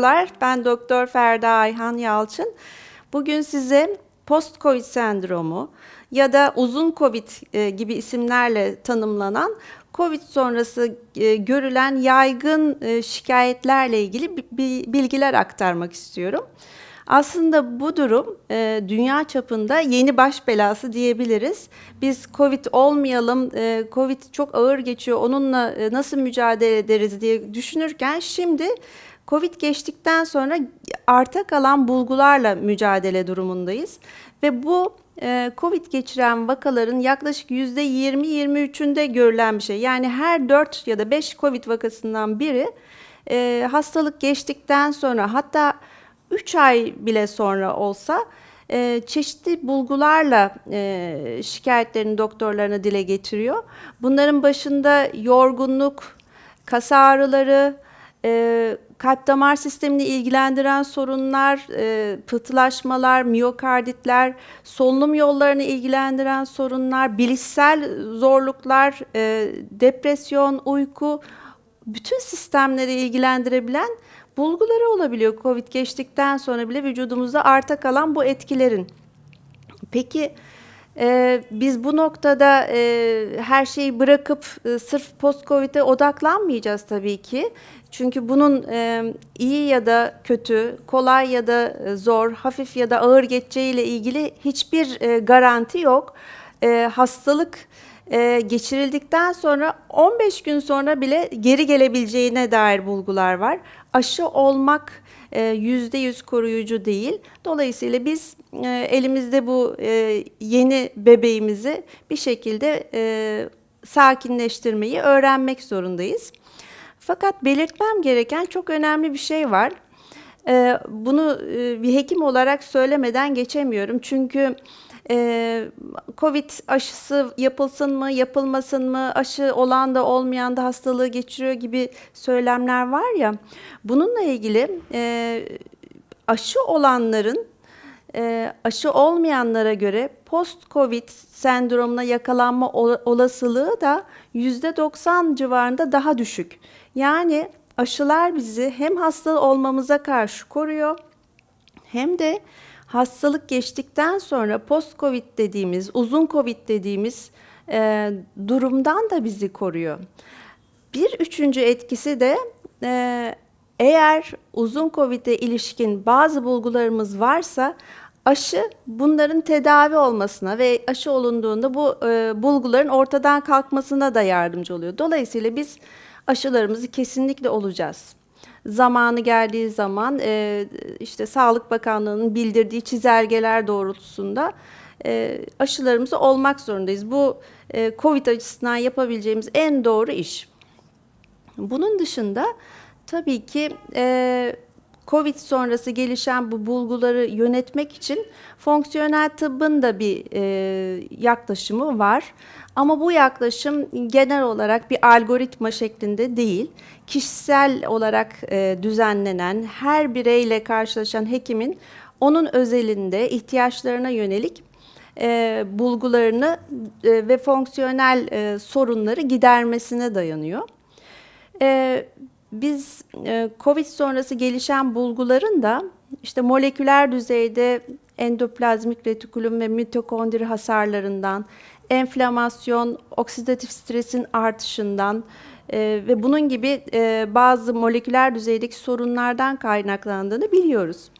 Merhabalar, ben Doktor Ferda Ayhan Yalçın. Bugün size post-COVID sendromu ya da uzun COVID e, gibi isimlerle tanımlanan COVID sonrası e, görülen yaygın e, şikayetlerle ilgili bilgiler aktarmak istiyorum. Aslında bu durum e, dünya çapında yeni baş belası diyebiliriz. Biz Covid olmayalım, e, Covid çok ağır geçiyor, onunla e, nasıl mücadele ederiz diye düşünürken şimdi Covid geçtikten sonra arta kalan bulgularla mücadele durumundayız. Ve bu e, Covid geçiren vakaların yaklaşık %20-23'ünde görülen bir şey. Yani her 4 ya da 5 Covid vakasından biri e, hastalık geçtikten sonra hatta 3 ay bile sonra olsa e, çeşitli bulgularla e, şikayetlerini doktorlarına dile getiriyor. Bunların başında yorgunluk, kas ağrıları, e, kalp damar sistemini ilgilendiren sorunlar, e, pıhtılaşmalar, miyokarditler, solunum yollarını ilgilendiren sorunlar, bilişsel zorluklar, e, depresyon, uyku, bütün sistemleri ilgilendirebilen bulguları olabiliyor Covid geçtikten sonra bile vücudumuzda arta kalan bu etkilerin. Peki e, biz bu noktada e, her şeyi bırakıp e, sırf post-Covid'e odaklanmayacağız tabii ki. Çünkü bunun e, iyi ya da kötü, kolay ya da e, zor, hafif ya da ağır geçeceğiyle ilgili hiçbir garanti yok. Hastalık geçirildikten sonra 15 gün sonra bile geri gelebileceğine dair bulgular var. Aşı olmak yüzde yüz koruyucu değil. Dolayısıyla biz e, elimizde bu e, yeni bebeğimizi bir şekilde e, sakinleştirmeyi öğrenmek zorundayız. Fakat belirtmem gereken çok önemli bir şey var. E, bunu e, bir hekim olarak söylemeden geçemiyorum. Çünkü e, Covid aşısı yapılsın mı, yapılmasın mı, aşı olan da olmayan da hastalığı geçiriyor gibi söylemler var ya. Bununla ilgili e, aşı olanların e, aşı olmayanlara göre post-Covid sendromuna yakalanma olasılığı da %90 civarında daha düşük. Yani aşılar bizi hem hasta olmamıza karşı koruyor hem de hastalık geçtikten sonra post-Covid dediğimiz, uzun Covid dediğimiz e, durumdan da bizi koruyor. Bir üçüncü etkisi de e, eğer uzun COVID'e ilişkin bazı bulgularımız varsa aşı bunların tedavi olmasına ve aşı olunduğunda bu e, bulguların ortadan kalkmasına da yardımcı oluyor. Dolayısıyla biz aşılarımızı kesinlikle olacağız. Zamanı geldiği zaman e, işte Sağlık Bakanlığı'nın bildirdiği çizelgeler doğrultusunda e, aşılarımızı olmak zorundayız. Bu e, COVID açısından yapabileceğimiz en doğru iş. Bunun dışında tabii ki e, Covid sonrası gelişen bu bulguları yönetmek için fonksiyonel tıbbın da bir e, yaklaşımı var. Ama bu yaklaşım genel olarak bir algoritma şeklinde değil, kişisel olarak e, düzenlenen, her bireyle karşılaşan hekimin onun özelinde ihtiyaçlarına yönelik e, bulgularını e, ve fonksiyonel e, sorunları gidermesine dayanıyor. E, biz e, COVID sonrası gelişen bulguların da işte moleküler düzeyde endoplazmik retikulum ve mitokondri hasarlarından, enflamasyon, oksidatif stresin artışından e, ve bunun gibi e, bazı moleküler düzeydeki sorunlardan kaynaklandığını biliyoruz.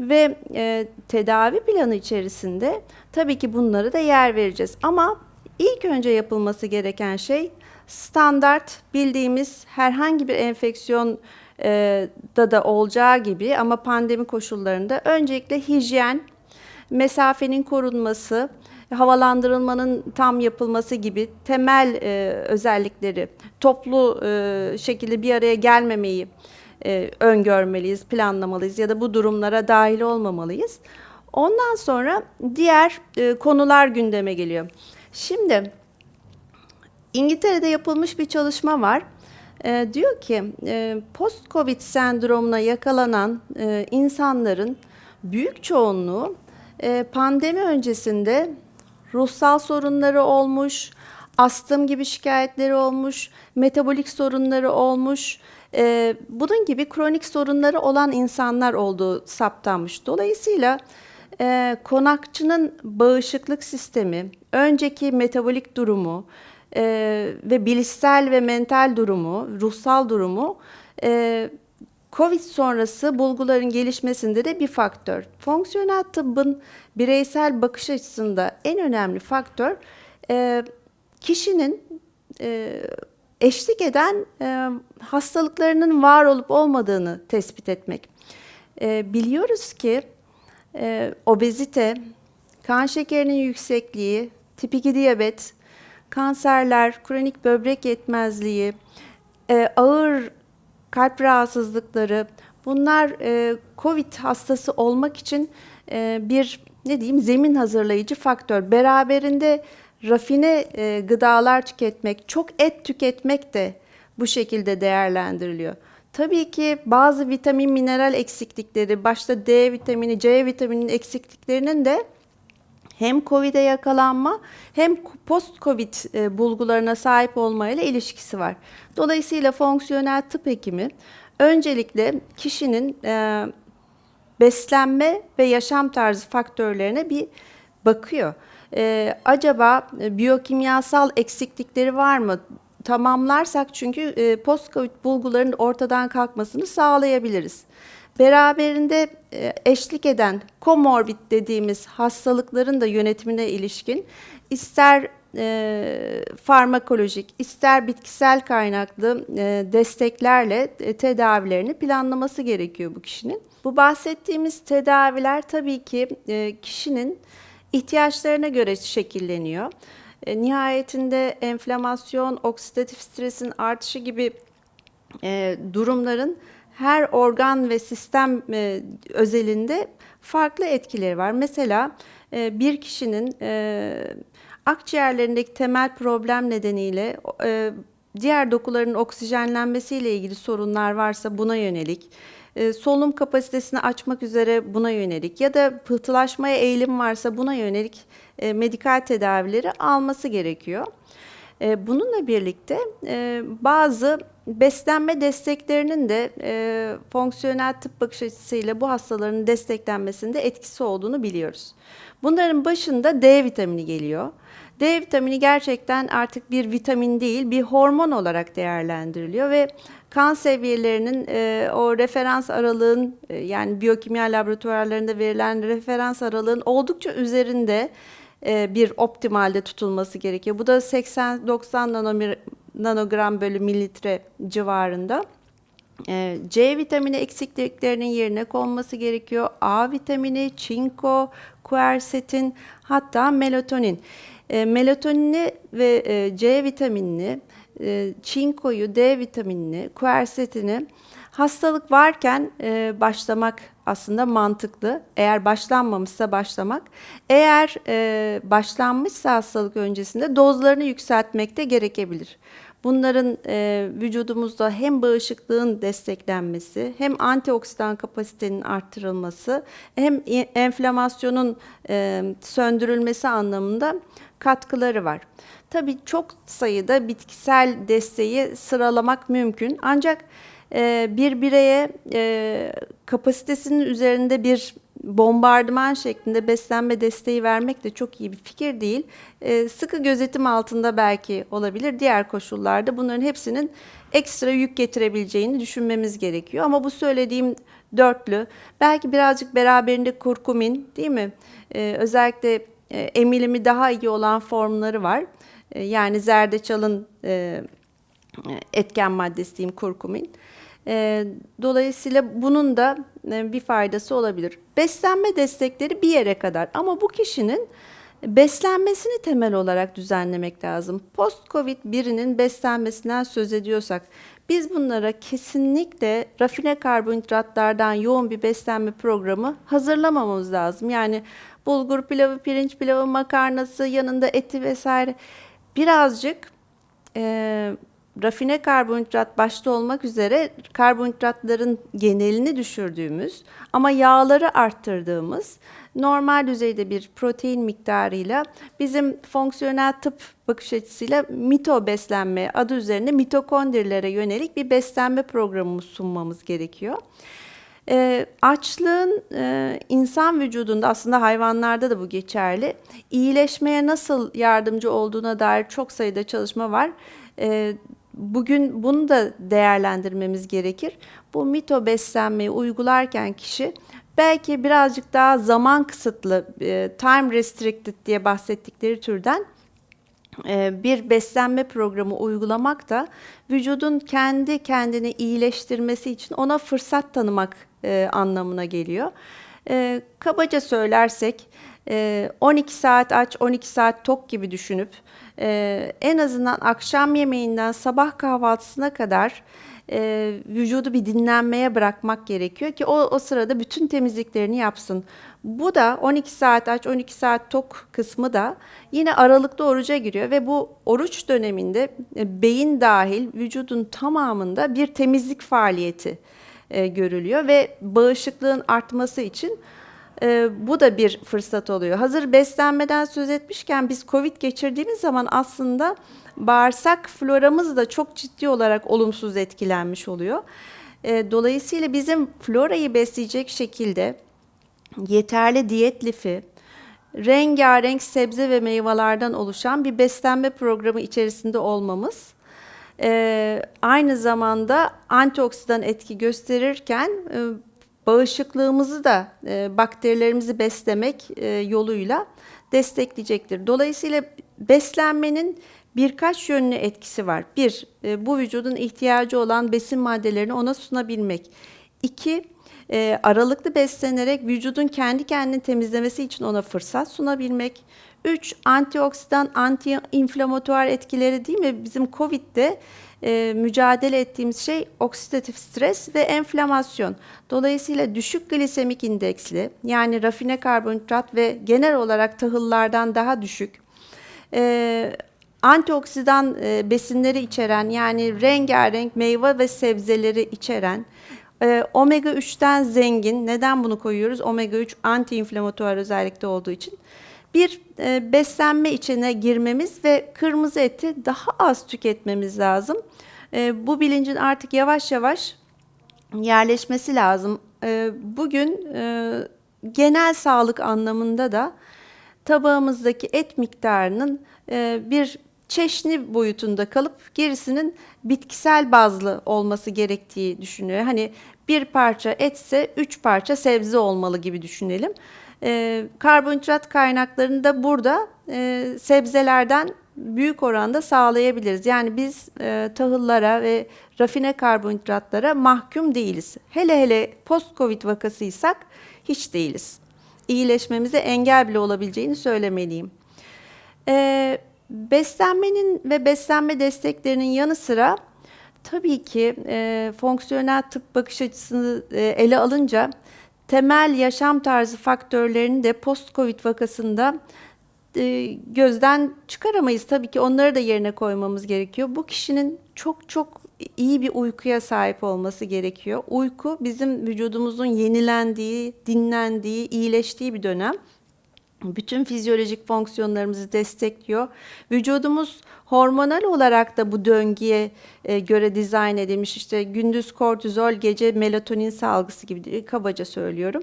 Ve e, tedavi planı içerisinde tabii ki bunları da yer vereceğiz. Ama ilk önce yapılması gereken şey standart bildiğimiz herhangi bir enfeksiyon e, da da olacağı gibi ama pandemi koşullarında öncelikle hijyen, mesafenin korunması, havalandırılmanın tam yapılması gibi temel e, özellikleri toplu e, şekilde bir araya gelmemeyi e, öngörmeliyiz, planlamalıyız ya da bu durumlara dahil olmamalıyız. Ondan sonra diğer e, konular gündeme geliyor. Şimdi İngiltere'de yapılmış bir çalışma var. E, diyor ki e, post-covid sendromuna yakalanan e, insanların büyük çoğunluğu e, pandemi öncesinde ruhsal sorunları olmuş, astım gibi şikayetleri olmuş, metabolik sorunları olmuş, e, bunun gibi kronik sorunları olan insanlar olduğu saptanmış. Dolayısıyla e, konakçının bağışıklık sistemi, önceki metabolik durumu e, ve bilişsel ve mental durumu, ruhsal durumu e, Covid sonrası bulguların gelişmesinde de bir faktör. Fonksiyonel tıbbın bireysel bakış açısında en önemli faktör e, kişinin e, eşlik eden e, hastalıklarının var olup olmadığını tespit etmek. E, biliyoruz ki e, obezite, kan şekerinin yüksekliği, tip 2 diyabet, kanserler, kronik böbrek yetmezliği, e, ağır kalp rahatsızlıkları bunlar e, COVID hastası olmak için e, bir ne diyeyim zemin hazırlayıcı faktör. Beraberinde rafine e, gıdalar tüketmek, çok et tüketmek de bu şekilde değerlendiriliyor. Tabii ki bazı vitamin mineral eksiklikleri, başta D vitamini, C vitamininin eksikliklerinin de hem COVID'e yakalanma hem post-COVID e, bulgularına sahip olmayla ilişkisi var. Dolayısıyla fonksiyonel tıp hekimi öncelikle kişinin e, beslenme ve yaşam tarzı faktörlerine bir bakıyor. E, acaba biyokimyasal eksiklikleri var mı? Tamamlarsak çünkü post-COVID bulguların ortadan kalkmasını sağlayabiliriz. Beraberinde e, eşlik eden komorbid dediğimiz hastalıkların da yönetimine ilişkin ister e, farmakolojik, ister bitkisel kaynaklı e, desteklerle e, tedavilerini planlaması gerekiyor bu kişinin. Bu bahsettiğimiz tedaviler tabii ki e, kişinin ihtiyaçlarına göre şekilleniyor. E, nihayetinde enflamasyon, oksidatif stresin artışı gibi e, durumların her organ ve sistem e, özelinde farklı etkileri var. Mesela e, bir kişinin e, akciğerlerindeki temel problem nedeniyle e, diğer dokuların oksijenlenmesiyle ilgili sorunlar varsa buna yönelik, e, solunum kapasitesini açmak üzere buna yönelik ya da pıhtılaşmaya eğilim varsa buna yönelik e, medikal tedavileri alması gerekiyor. E, bununla birlikte e, bazı beslenme desteklerinin de e, fonksiyonel tıp bakış açısıyla bu hastaların desteklenmesinde etkisi olduğunu biliyoruz. Bunların başında D vitamini geliyor. D vitamini gerçekten artık bir vitamin değil, bir hormon olarak değerlendiriliyor ve kan seviyelerinin e, o referans aralığın e, yani biyokimya laboratuvarlarında verilen referans aralığın oldukça üzerinde e, bir optimalde tutulması gerekiyor. Bu da 80-90 nanogram bölü mililitre civarında. E, C vitamini eksikliklerinin yerine konması gerekiyor. A vitamini, çinko, kuersetin hatta melatonin. E, melatonini ve C vitaminini, çinkoyu, D vitaminini, kuersetini hastalık varken başlamak aslında mantıklı. Eğer başlanmamışsa başlamak. Eğer e, başlanmışsa hastalık öncesinde dozlarını yükseltmek de gerekebilir. Bunların e, vücudumuzda hem bağışıklığın desteklenmesi, hem antioksidan kapasitenin arttırılması, hem enflamasyonun e, söndürülmesi anlamında katkıları var. Tabii çok sayıda bitkisel desteği sıralamak mümkün. Ancak e, bir bireye e, kapasitesinin üzerinde bir bombardıman şeklinde beslenme desteği vermek de çok iyi bir fikir değil. E, sıkı gözetim altında belki olabilir. Diğer koşullarda bunların hepsinin ekstra yük getirebileceğini düşünmemiz gerekiyor. Ama bu söylediğim dörtlü belki birazcık beraberinde kurkumin değil mi? Özellikle emilimi daha iyi olan formları var. Yani zerdeçalın etken maddesi diyeyim kurkumin. E, dolayısıyla bunun da e, bir faydası olabilir. Beslenme destekleri bir yere kadar ama bu kişinin beslenmesini temel olarak düzenlemek lazım. Post-Covid birinin beslenmesinden söz ediyorsak biz bunlara kesinlikle rafine karbonhidratlardan yoğun bir beslenme programı hazırlamamamız lazım. Yani bulgur pilavı, pirinç pilavı, makarnası, yanında eti vesaire birazcık e, rafine karbonhidrat başta olmak üzere karbonhidratların genelini düşürdüğümüz ama yağları arttırdığımız normal düzeyde bir protein miktarıyla bizim fonksiyonel tıp bakış açısıyla mito beslenme adı üzerinde mitokondrilere yönelik bir beslenme programı sunmamız gerekiyor. E, açlığın e, insan vücudunda aslında hayvanlarda da bu geçerli. İyileşmeye nasıl yardımcı olduğuna dair çok sayıda çalışma var. E, bugün bunu da değerlendirmemiz gerekir. Bu mito beslenmeyi uygularken kişi belki birazcık daha zaman kısıtlı, e, time restricted diye bahsettikleri türden e, bir beslenme programı uygulamak da vücudun kendi kendini iyileştirmesi için ona fırsat tanımak e, anlamına geliyor. Kabaca söylersek 12 saat aç, 12 saat tok gibi düşünüp en azından akşam yemeğinden sabah kahvaltısına kadar e, vücudu bir dinlenmeye bırakmak gerekiyor ki o, o sırada bütün temizliklerini yapsın. Bu da 12 saat aç 12 saat tok kısmı da yine aralıklı oruca giriyor ve bu oruç döneminde e, beyin dahil vücudun tamamında bir temizlik faaliyeti e, görülüyor ve bağışıklığın artması için e, bu da bir fırsat oluyor. Hazır beslenmeden söz etmişken biz Covid geçirdiğimiz zaman aslında bağırsak floramız da çok ciddi olarak olumsuz etkilenmiş oluyor. E, dolayısıyla bizim florayı besleyecek şekilde yeterli diyet lifi, rengarenk sebze ve meyvelerden oluşan bir beslenme programı içerisinde olmamız e, aynı zamanda antioksidan etki gösterirken e, bağışıklığımızı da e, bakterilerimizi beslemek e, yoluyla destekleyecektir. Dolayısıyla beslenmenin birkaç yönlü etkisi var. Bir, e, bu vücudun ihtiyacı olan besin maddelerini ona sunabilmek. İki, e, aralıklı beslenerek vücudun kendi kendini temizlemesi için ona fırsat sunabilmek. Üç, antioksidan, anti-inflamatuar etkileri değil mi? Bizim COVID'de e, mücadele ettiğimiz şey oksidatif stres ve enflamasyon. Dolayısıyla düşük glisemik indeksli yani rafine karbonhidrat ve genel olarak tahıllardan daha düşük e, antioksidan e, besinleri içeren yani rengarenk meyve ve sebzeleri içeren e, omega 3'ten zengin neden bunu koyuyoruz? Omega 3 anti-inflamatuar özellikte olduğu için bir e, beslenme içine girmemiz ve kırmızı eti daha az tüketmemiz lazım. E, bu bilincin artık yavaş yavaş yerleşmesi lazım. E, bugün e, genel sağlık anlamında da tabağımızdaki et miktarının e, bir çeşni boyutunda kalıp gerisinin bitkisel bazlı olması gerektiği düşünüyor. Hani bir parça etse üç parça sebze olmalı gibi düşünelim. E, karbonhidrat kaynaklarını da burada e, sebzelerden büyük oranda sağlayabiliriz. Yani biz e, tahıllara ve rafine karbonhidratlara mahkum değiliz. Hele hele post-covid vakasıysak hiç değiliz. İyileşmemize engel bile olabileceğini söylemeliyim. E, beslenmenin ve beslenme desteklerinin yanı sıra tabii ki e, fonksiyonel tıp bakış açısını e, ele alınca temel yaşam tarzı faktörlerini de post-covid vakasında e, gözden çıkaramayız. Tabii ki onları da yerine koymamız gerekiyor. Bu kişinin çok çok iyi bir uykuya sahip olması gerekiyor. Uyku bizim vücudumuzun yenilendiği, dinlendiği, iyileştiği bir dönem bütün fizyolojik fonksiyonlarımızı destekliyor. Vücudumuz hormonal olarak da bu döngüye e, göre dizayn edilmiş. İşte gündüz kortizol, gece melatonin salgısı gibi kabaca söylüyorum.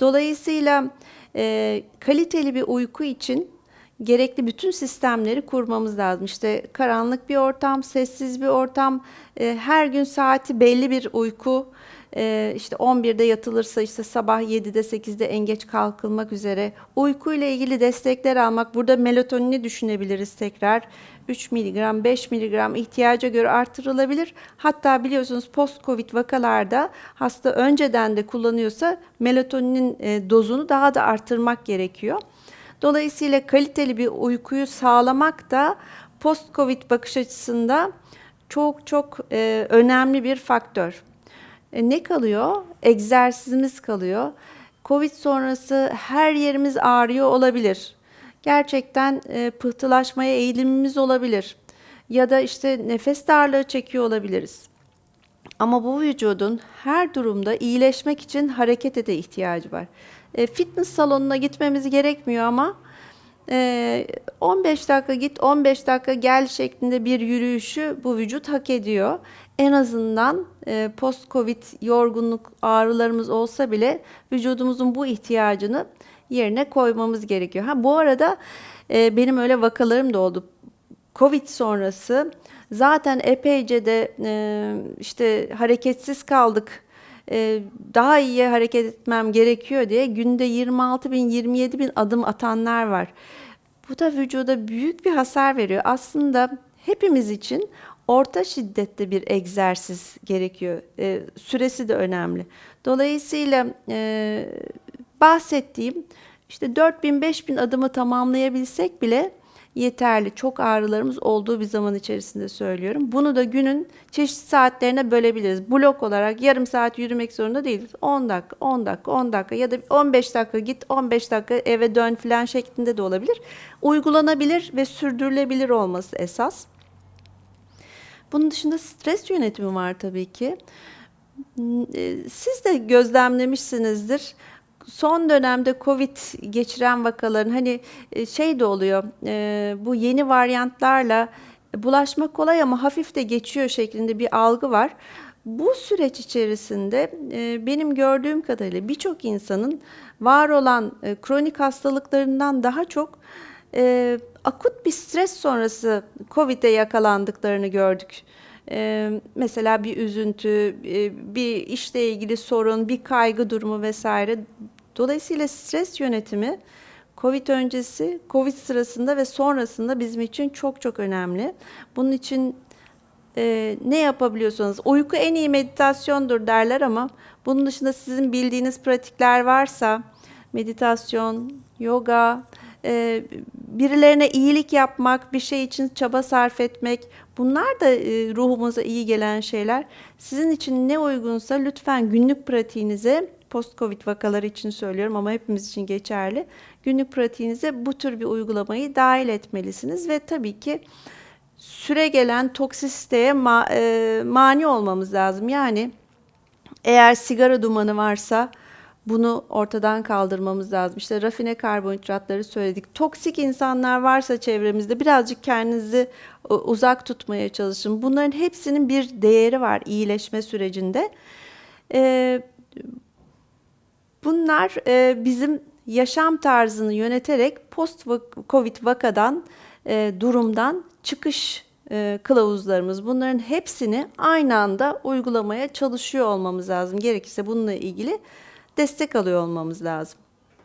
Dolayısıyla e, kaliteli bir uyku için gerekli bütün sistemleri kurmamız lazım. İşte karanlık bir ortam, sessiz bir ortam, e, her gün saati belli bir uyku, e, işte 11'de yatılırsa işte sabah 7'de 8'de en geç kalkılmak üzere uyku ile ilgili destekler almak. Burada melatonini düşünebiliriz tekrar. 3 mg, 5 mg ihtiyaca göre artırılabilir. Hatta biliyorsunuz post-covid vakalarda hasta önceden de kullanıyorsa melatoninin e, dozunu daha da artırmak gerekiyor. Dolayısıyla kaliteli bir uykuyu sağlamak da post-covid bakış açısında çok çok e, önemli bir faktör. E, ne kalıyor? Egzersizimiz kalıyor. Covid sonrası her yerimiz ağrıyor olabilir. Gerçekten e, pıhtılaşmaya eğilimimiz olabilir. ya da işte nefes darlığı çekiyor olabiliriz. Ama bu vücudun her durumda iyileşmek için harekete de ihtiyacı var. E, fitness salonuna gitmemiz gerekmiyor ama e, 15 dakika git 15 dakika gel şeklinde bir yürüyüşü bu vücut hak ediyor. En azından e, post covid yorgunluk ağrılarımız olsa bile vücudumuzun bu ihtiyacını yerine koymamız gerekiyor. Ha bu arada e, benim öyle vakalarım da oldu. Covid sonrası zaten epeyce de e, işte hareketsiz kaldık. E, daha iyi hareket etmem gerekiyor diye günde 26 bin 27 bin adım atanlar var. Bu da vücuda büyük bir hasar veriyor. Aslında hepimiz için orta şiddette bir egzersiz gerekiyor. E, süresi de önemli. Dolayısıyla e, bahsettiğim işte 4000 5000 adımı tamamlayabilsek bile yeterli. Çok ağrılarımız olduğu bir zaman içerisinde söylüyorum. Bunu da günün çeşitli saatlerine bölebiliriz. Blok olarak yarım saat yürümek zorunda değiliz. 10 dakika, 10 dakika, 10 dakika ya da 15 dakika git, 15 dakika eve dön filan şeklinde de olabilir. Uygulanabilir ve sürdürülebilir olması esas. Bunun dışında stres yönetimi var tabii ki. Siz de gözlemlemişsinizdir son dönemde Covid geçiren vakaların hani e, şey de oluyor e, bu yeni varyantlarla bulaşma kolay ama hafif de geçiyor şeklinde bir algı var. Bu süreç içerisinde e, benim gördüğüm kadarıyla birçok insanın var olan kronik hastalıklarından daha çok akut bir stres sonrası Covid'e yakalandıklarını gördük. mesela bir üzüntü, bir işle ilgili sorun, bir kaygı durumu vesaire Dolayısıyla stres yönetimi Covid öncesi, Covid sırasında ve sonrasında bizim için çok çok önemli. Bunun için e, ne yapabiliyorsanız, uyku en iyi meditasyondur derler ama bunun dışında sizin bildiğiniz pratikler varsa, meditasyon, yoga, e, birilerine iyilik yapmak, bir şey için çaba sarf etmek, bunlar da e, ruhumuza iyi gelen şeyler. Sizin için ne uygunsa lütfen günlük pratiğinize post-covid vakaları için söylüyorum ama hepimiz için geçerli. Günlük pratiğinize bu tür bir uygulamayı dahil etmelisiniz ve tabii ki süre gelen toksisiteye ma e, mani olmamız lazım. Yani eğer sigara dumanı varsa bunu ortadan kaldırmamız lazım. İşte rafine karbonhidratları söyledik. Toksik insanlar varsa çevremizde birazcık kendinizi e, uzak tutmaya çalışın. Bunların hepsinin bir değeri var iyileşme sürecinde. Ee, Bunlar e, bizim yaşam tarzını yöneterek post-covid vakadan, e, durumdan çıkış e, kılavuzlarımız. Bunların hepsini aynı anda uygulamaya çalışıyor olmamız lazım. Gerekirse bununla ilgili destek alıyor olmamız lazım.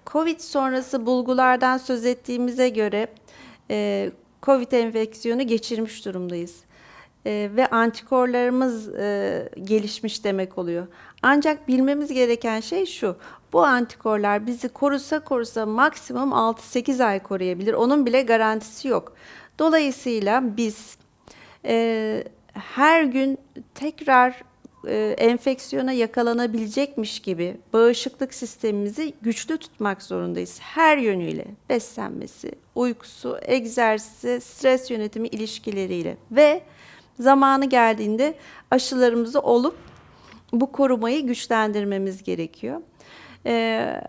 Covid sonrası bulgulardan söz ettiğimize göre e, Covid enfeksiyonu geçirmiş durumdayız. E, ve antikorlarımız e, gelişmiş demek oluyor. Ancak bilmemiz gereken şey şu. Bu antikorlar bizi korusa korusa maksimum 6-8 ay koruyabilir. Onun bile garantisi yok. Dolayısıyla biz e, her gün tekrar e, enfeksiyona yakalanabilecekmiş gibi bağışıklık sistemimizi güçlü tutmak zorundayız. Her yönüyle beslenmesi, uykusu, egzersizi, stres yönetimi ilişkileriyle ve zamanı geldiğinde aşılarımızı olup bu korumayı güçlendirmemiz gerekiyor. Ee,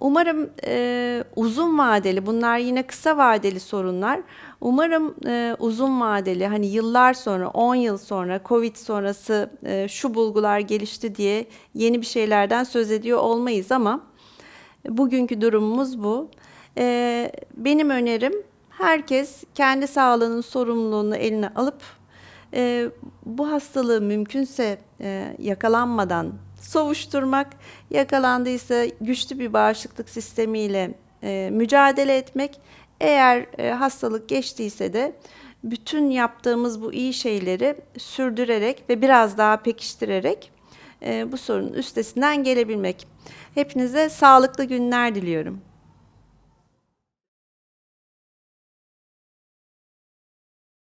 umarım e, uzun vadeli, bunlar yine kısa vadeli sorunlar. Umarım e, uzun vadeli, hani yıllar sonra, 10 yıl sonra, Covid sonrası e, şu bulgular gelişti diye yeni bir şeylerden söz ediyor olmayız ama bugünkü durumumuz bu. E, benim önerim herkes kendi sağlığının sorumluluğunu eline alıp e, bu hastalığı mümkünse e, yakalanmadan savuşturmak, yakalandıysa güçlü bir bağışıklık sistemiyle e, mücadele etmek, eğer e, hastalık geçtiyse de bütün yaptığımız bu iyi şeyleri sürdürerek ve biraz daha pekiştirerek e, bu sorunun üstesinden gelebilmek. Hepinize sağlıklı günler diliyorum.